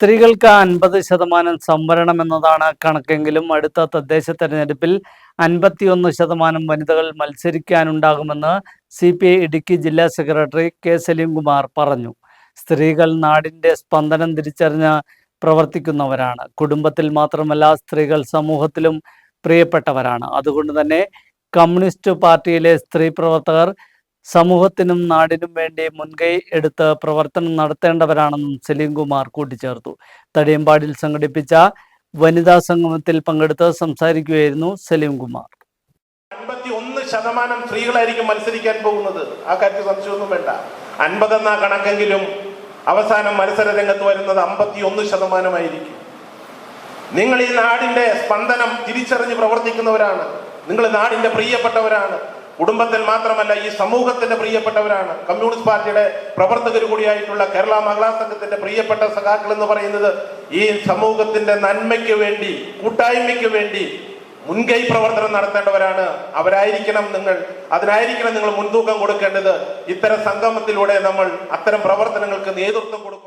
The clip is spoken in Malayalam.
സ്ത്രീകൾക്ക് അൻപത് ശതമാനം സംവരണം എന്നതാണ് കണക്കെങ്കിലും അടുത്ത തദ്ദേശ തെരഞ്ഞെടുപ്പിൽ അൻപത്തിയൊന്ന് ശതമാനം വനിതകൾ മത്സരിക്കാനുണ്ടാകുമെന്ന് സി പി ഐ ഇടുക്കി ജില്ലാ സെക്രട്ടറി കെ സലീംകുമാർ പറഞ്ഞു. സ്ത്രീകൾ നാടിന്റെ സ്പന്ദനം തിരിച്ചറിഞ്ഞ് പ്രവർത്തിക്കുന്നവരാണ്. കുടുംബത്തിൽ മാത്രമല്ല സ്ത്രീകൾ സമൂഹത്തിലും പ്രിയപ്പെട്ടവരാണ്. അതുകൊണ്ട് തന്നെ കമ്മ്യൂണിസ്റ്റ് പാർട്ടിയിലെ സ്ത്രീ പ്രവർത്തകർ സമൂഹത്തിനും നാടിനും വേണ്ടി മുൻകൈ എടുത്ത് പ്രവർത്തനം നടത്തേണ്ടവരാണെന്നും സലീം കുമാർ കൂട്ടിച്ചേർത്തു. തടിയമ്പാടിൽ സംഘടിപ്പിച്ച വനിതാ സംഗമത്തിൽ പങ്കെടുത്ത് സംസാരിക്കുകയായിരുന്നു സലീം കുമാർ. അൻപത്തി ഒന്ന് ശതമാനം സ്ത്രീകളായിരിക്കും മത്സരിക്കാൻ പോകുന്നത്. ആ കാര്യത്തിൽ സംശയമൊന്നും വേണ്ട. അൻപതെന്ന കണക്കെങ്കിലും അവസാനം മത്സര രംഗത്ത് വരുന്നത് അമ്പത്തി ഒന്ന് ശതമാനമായിരിക്കും. നിങ്ങൾ ഈ നാടിന്റെ സ്പന്ദനം തിരിച്ചറിഞ്ഞ് പ്രവർത്തിക്കുന്നവരാണ്. നിങ്ങൾ നാടിന്റെ പ്രിയപ്പെട്ടവരാണ്. കുടുംബത്തിൽ മാത്രമല്ല ഈ സമൂഹത്തിന്റെ പ്രിയപ്പെട്ടവരാണ്. കമ്മ്യൂണിസ്റ്റ് പാർട്ടിയുടെ പ്രവർത്തകർ കൂടിയായിട്ടുള്ള കേരള മഹിളാ സംഘത്തിന്റെ പ്രിയപ്പെട്ട സഖാക്കൾ എന്ന് പറയുന്നത് ഈ സമൂഹത്തിന്റെ നന്മയ്ക്ക് വേണ്ടി കൂട്ടായ്മയ്ക്ക് വേണ്ടി മുൻകൈ പ്രവർത്തനം നടത്തേണ്ടവരാണ്. അവരായിരിക്കണം നിങ്ങൾ. അതിനായിരിക്കണം നിങ്ങൾ മുൻതൂക്കം കൊടുക്കേണ്ടത്. ഇത്തരം സംഗമത്തിലൂടെ നമ്മൾ അത്തരം പ്രവർത്തനങ്ങൾക്ക് നേതൃത്വം കൊടുക്കും